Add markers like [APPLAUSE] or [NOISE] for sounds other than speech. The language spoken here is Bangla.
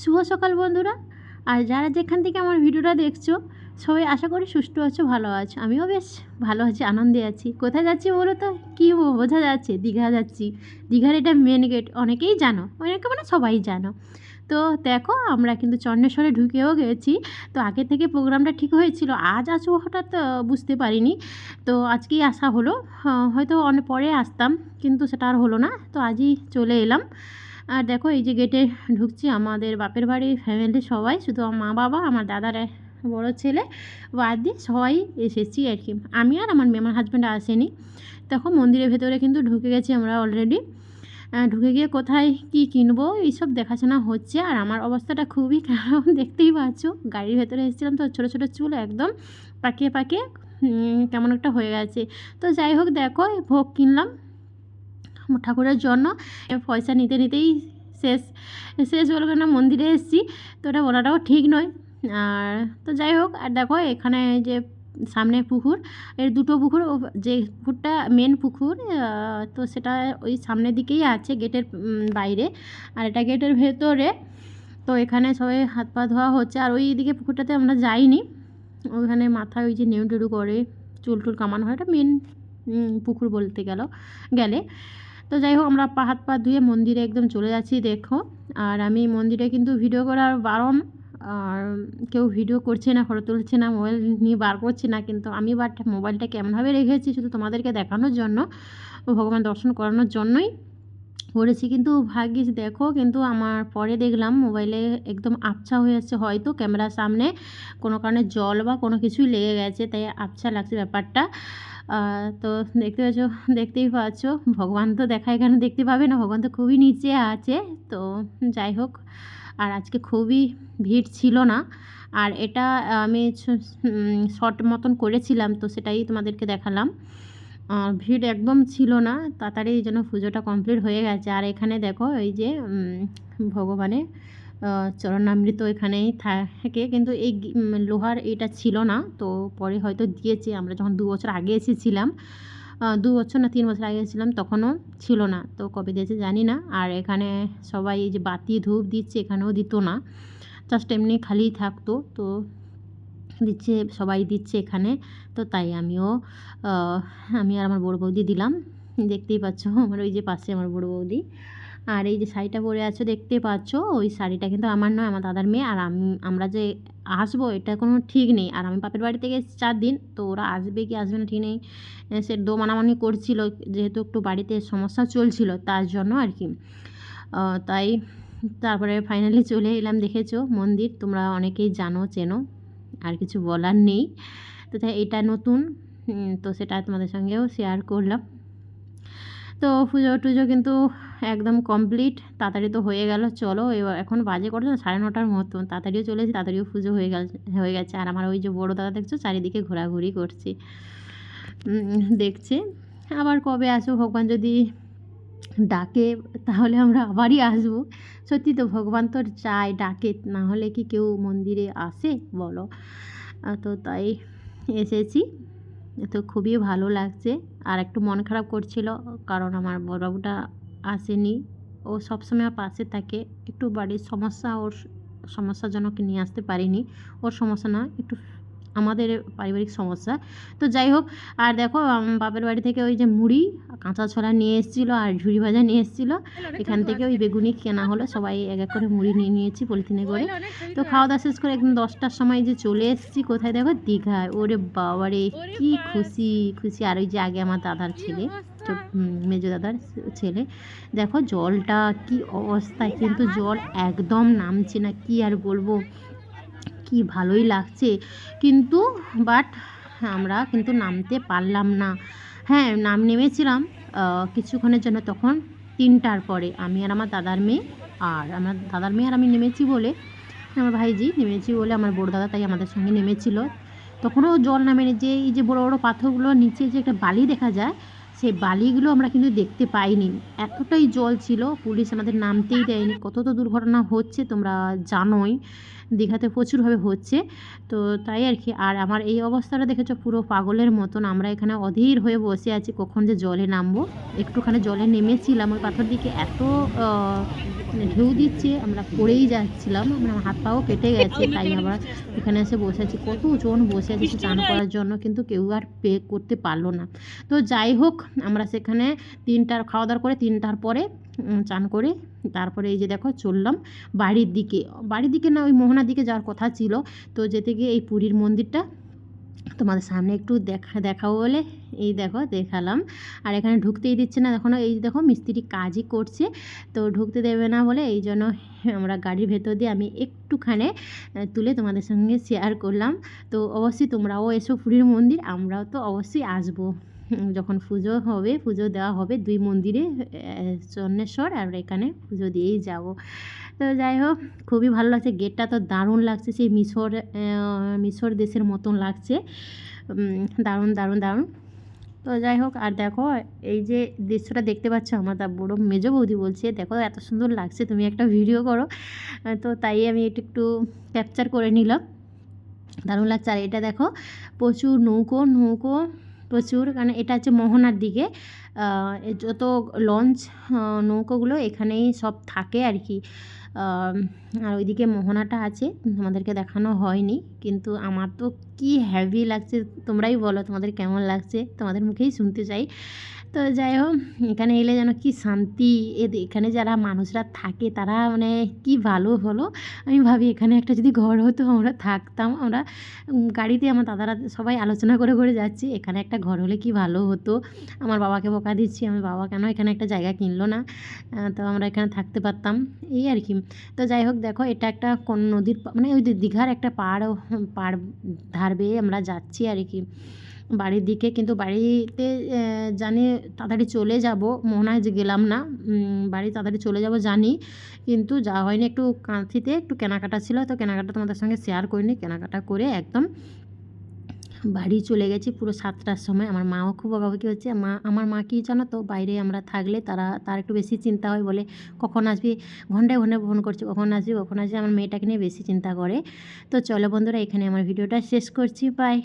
শুভ সকাল বন্ধুরা। আর যারা যেখান থেকে আমার ভিডিওটা দেখছ, সবাই আশা করি সুস্থ আছো, ভালো আছো। আমিও বেশ ভালো আছি, আনন্দে আছি। কোথায় যাচ্ছি বলো তো? কী বোঝা যাচ্ছে, দীঘা যাচ্ছি। দীঘার এটা মেন গেট অনেকেই জানো, অনেকে মানে সবাই জানো। তো দেখো, আমরা কিন্তু চন্দ্রেশ্বরে ঢুকেও গেছি। তো আগে থেকে প্রোগ্রামটা ঠিক হয়েছিল, আজ আসব হঠাৎ বুঝতে পারিনি। তো আজকেই আসা হলো হয়তো অনেক পরে আসতাম, কিন্তু সেটা আর হলো না। তো আজই চলে এলাম। আর দেখো, এই যে গেটে ঢুকছি, আমাদের বাপের বাড়ির ফ্যামিলি সবাই, শুধু আমার মা বাবা, আমার দাদার বড় ছেলে, বাদ দিয়ে সবাই এসেছি আর কি। আমি আর আমার মেমার হাজব্যান্ড আসেনি। দেখো, মন্দিরের ভেতরে কিন্তু ঢুকে গেছি আমরা অলরেডি ঢুকে গিয়ে কোথায় কি কিনবো, এইসব দেখাশোনা হচ্ছে। আর আমার অবস্থাটা খুবই খারাপ, [LAUGHS] দেখতেই পাচ্ছ। গাড়ির ভেতরে এসেছিলাম তো, ছোটো ছোটো চুল একদম পাকিয়ে পাকিয়ে কেমন একটা হয়ে গেছে। তো যাই হোক, দেখো ভোগ কিনলাম। ঠাকুরের জন্য। পয়সা নিতে নিতেই শেষ শেষ বলব না মন্দিরে এসেছি। তো ওটা বলাটাও ঠিক নয়। আর তো যাই হোক, আর দেখো এখানে যে সামনে পুকুর, এর দুটো পুকুর, ও যে পুকুরটা মেন পুকুর তো সেটা ওই সামনের দিকেই আছে গেটের বাইরে। আর এটা গেটের ভেতরে, তো এখানে সবাই হাত পা ধোয়া হচ্ছে। আর ওই দিকে পুকুরটাতে আমরা যাইনি। ওইখানে মাথায় ওই যে নেউ টেড়ু করে চুল টুল কামানো হয়, এটা মেন পুকুর বলতে গেল, গেলে। তো যাই হোক, আমরা হাত পা ধুয়ে মন্দিরে একদম চলে যাচ্ছি, দেখো। আর আমি মন্দিরে কিন্তু ভিডিও করার বারণ, আর কেউ ভিডিও করছে না, ফটো তুলছে না, মোবাইল নিয়ে বার করছে না, কিন্তু আমি বাট মোবাইলটা কেমনভাবে রেখেছি, শুধু তোমাদেরকে দেখানোর জন্য ভগবান দর্শন করানোর জন্যই। করেছি কিন্তু ভাগ্যিস দেখো, কিন্তু আমার পরে দেখলাম মোবাইলে একদম আবছা হয়ে যাচ্ছে হয়তো ক্যামেরার সামনে কোনো কারণে জল বা কোনো কিছুই লেগে গেছে, তাই আবছা লাগছে ব্যাপারটা। তো দেখতে পাচ্ছ, দেখতেই পাচ্ছ, ভগবান তো দেখা এখানে দেখতে পাবে না, ভগবান তো খুবই নিচে আছে। তো যাই হোক, আর আজকে খুবই ভিড় ছিল না। আর এটা আমি শর্ট মতন করেছিলাম, তো সেটাই তোমাদেরকে দেখালাম। ভিড় একদম ছিল না। তাড়াতাড়ি যেন পুজোটা কমপ্লিট হয়ে গেছে। আর এখানে দেখো, এই যে ভগবানের চরণামৃত এখানেই থাকে। কিন্তু এই লোহার এটা ছিল না। তো পরে হয়তো দিয়েছে। আমরা যখন দু বছর আগে এসেছিলাম দু বছর না তিন বছর আগে এসেছিলাম, তখনও ছিল না। তো কবে দিয়েছে জানি না। আর এখানে সবাই এই যে বাতি ধূপ দিচ্ছে, এখানেও দিত না। জাস্ট এমনি খালি থাকতো। তো দিচ্ছে, সবাই দিচ্ছে এখানে। তো তাই আমিও আমি আর আমার বড় বৌদি দিলাম। দেখতেই পাচ্ছ [LAUGHS] আমার ওই যে পাশে আমার বড় বৌদি। আর এই যে শাড়িটা পরে আছো, দেখতে পাচ্ছ, ওই শাড়িটা কিন্তু আমার নয়, আমার দাদার মেয়ে। আর আমি, আমরা যে আসব, এটা কোনো ঠিক নেই। আর আমি বাপের বাড়ি থেকে চার দিন, তো ওরা আসবে কি আসবে না ঠিক নেই। সে দো মানামানি করছিল, যেহেতু একটু বাড়িতে সমস্যা চলছিল, তার জন্য আর কি। তাই তারপরে ফাইনালি চলে এলাম, দেখেছ মন্দির। তোমরা অনেকেই জানো, চেনো। আর কিছু বলার নেই। তো এটা নতুন। তো সেটা তোমাদের সঙ্গেও শেয়ার করলাম। তো পুজো টুজো কিন্তু একদম কমপ্লিট তাড়াতাড়ি তো হয়ে গেল। চলো, এবার এখন বাজে কত সাড়ে নটার মতো। তাড়াতাড়িও চলেছি তাড়াতাড়িও পুজো হয়ে গেল, হয়ে গেছে। আর আমার ওই যে বড়ো দাদা দেখছ, চারিদিকে ঘোরাঘুরি করছে। দেখছে। আবার কবে আসো? ভগবান যদি ডাকে, তাহলে আমরা আবারই আসব। সত্যি তো ভগবান তোর চায় ডাকে, না হলে কি কেউ মন্দিরে আসে, বলো? তো তাই এসেছি। তো খুবই ভালো লাগছে। আর একটু মন খারাপ করছিল, কারণ আমার বড়বাবুটা আসেনি। ও সবসময় পাশে থাকে। একটু বাড়ির সমস্যা, ওর সমস্যাজনক নিয়ে আসতে পারিনি। ওর সমস্যা না, একটু আমাদের পারিবারিক সমস্যা। তো যাই হোক আর দেখো বাপের বাড়ি থেকে ওই যে মুড়ি কাঁচা ছোলা নিয়ে এসেছিল আর ঝুড়ি ভাজা নিয়ে এসেছিল। এখান থেকে ওই বেগুনি কেনা হলো সবাই এক এক করে মুড়ি নিয়ে নিয়েছি পলিথিনে করে। তো খাওয়া দাওয়া শেষ করে একদম দশটার সময় যে চলে এসেছি কোথায় দেখো? দীঘায়। ওরে বাবারে কি খুশি খুশি। আর ওই যে আগে আমার দাদার ছেলে মেজো দাদার ছেলে। দেখো জলটা কি অবস্থায় কিন্তু জল একদম নামছে না কি আর বলব? কি ভালোই লাগছে। কিন্তু বাট আমরা কিন্তু নামতে পারলাম না। হ্যাঁ নাম নেমেছিলাম কিছুক্ষণের জন্য তখন তিনটার পরে। আমি আর আমার দাদার মেয়ে আর আমার দাদার মেয়ে আর আমি নেমেছি বলে, আমার ভাইজি নেমেছি বলে, আমার বড় দাদা তাই আমাদের সঙ্গে নেমেছিল। তখনও জল নামেনি যে, এই যে বড় বড় পাথরগুলো নিচে যে একটা বালি দেখা যায়, সেই বালিগুলো আমরা কিন্তু দেখতে পাইনি। এতটাই জল ছিল, পুলিশ আমাদের নামতেই দেয়নি। কত তো দুর্ঘটনা হচ্ছে তোমরা জানোই। দীঘাতে প্রচুরভাবে হচ্ছে। তো তাই আর কি, আর আমার এই অবস্থাটা দেখেছ, পুরো পাগলের মতন। আমরা এখানে অধীর হয়ে বসে আছি, কখন যে জলে নামবো। একটুখানি জলে নেমেছিলাম, ওই পাথর দিকে এত মানে ঢেউ দিচ্ছে, আমরা পড়েই যাচ্ছিলাম মানে হাত পাও কেটে গেছে, তাই আবার এখানে এসে বসে আছি। কতজন বসে আছে চান করার জন্য, কিন্তু কেউ আর পে করতে পারল না। তো যাই হোক, আমরা সেখানে তিনটার, খাওয়া দাওয়া করে তিনটার পরে চান করে। তারপরে এই যে দেখো চললাম বাড়ির দিকে। বাড়ির দিকে না, ওই মোহনার দিকে যাওয়ার কথা ছিল। তো যেতে গিয়ে এই পুরীর মন্দিরটা তোমাদের সামনে একটু দেখা, দেখাবো বলে এই দেখো দেখালাম। আর এখানে ঢুকতেই দিচ্ছে না এখনও এই দেখো মিস্ত্রি কাজই করছে। তো ঢুকতে দেবে না বলে এই জন্য আমরা গাড়ির ভেতর দিয়ে আমি একটুখানে তুলে তোমাদের সঙ্গে শেয়ার করলাম। তো অবশ্যই তোমরাও এসো পুরীর মন্দির, আমরাও তো অবশ্যই আসব। যখন পুজো হবে, পুজো দেওয়া হবে, দুই মন্দিরে চন্নেশ্বর আর এখানে পুজো দিয়েই যাব। তো যাই হোক, খুবই ভালো লাগছে গেটটা তো দারুণ লাগছে, সেই মিশর মিশর দেশের মতন লাগছে। দারুণ দারুণ দারুণ। তো যাই হোক, আর দেখো, এই যে দৃশ্যটা দেখতে পাচ্ছ, আমার তা বড় মেজো বৌদি বলছে, দেখো, এত সুন্দর লাগছে, তুমি একটা ভিডিও করো। তো তাই আমি একটু একটু ক্যাপচার করে নিলাম। দারুণ লাগছে, আর এটা দেখো, প্রচুর নৌকো নৌকো প্রচুর, কারণ এটা হচ্ছে মোহনার দিকে। যত লঞ্চ নৌকোগুলো এখানেই সব থাকে আর কি। আর ওইদিকে মোহনাটা আছে, তোমাদেরকে দেখানো হয়নি, কিন্তু আমার তো কি হ্যাভি লাগছে, তোমরাই বলো তোমাদের কেমন লাগছে, তোমাদের মুখেই শুনতে চাই। তো যাই হোক, এখানে এলে যেন কি শান্তি। এখানে যারা মানুষরা থাকে, তারা মানে কি ভালো হলো আমি ভাবি এখানে একটা যদি ঘর হতো, আমরা থাকতাম। আমরা গাড়িতে আমার দাদারা সবাই আলোচনা করে করে যাচ্ছি, এখানে একটা ঘর হলে কি ভালো হতো? আমার বাবাকে বকা দিচ্ছি, আমি, বাবা কেন এখানে একটা জায়গা কিনলো না? তো আমরা এখানে থাকতে পারতাম, এই আর কি। তো যাই হোক, দেখো, এটা একটা কোন নদীর মানে ওই দীঘার একটা পাড় পাড় ধার বেয়ে আমরা যাচ্ছি আর কি। বাড়ির দিকে। কিন্তু বাড়িতে জানি তাড়াতাড়ি চলে যাব। মোহনায় যে গেলাম না। বাড়ি তাড়াতাড়ি চলে যাব জানি। কিন্তু যাওয়া হয়নি একটু কাঁথিতে। একটু কেনাকাটা ছিল। তো কেনাকাটা তোমাদের সঙ্গে শেয়ার করিনি। কেনাকাটা করে একদম বাড়ি চলে গেছি পুরো সাতটার সময়। আমার মাও খুব বকাবকি হচ্ছে। মা, আমার মা কি জানো তো? বাইরে আমরা থাকলে তারা, তার একটু বেশি চিন্তা হয় বলে, কখন আসবি? ঘন্টায় ঘন্টায় ফোন করছি, কখন আসবি? কখন আসবি? আমার মেয়েটাকে নিয়ে বেশি চিন্তা করে। তো চলো বন্ধুরা, এখানে আমার ভিডিওটা শেষ করছি। বাই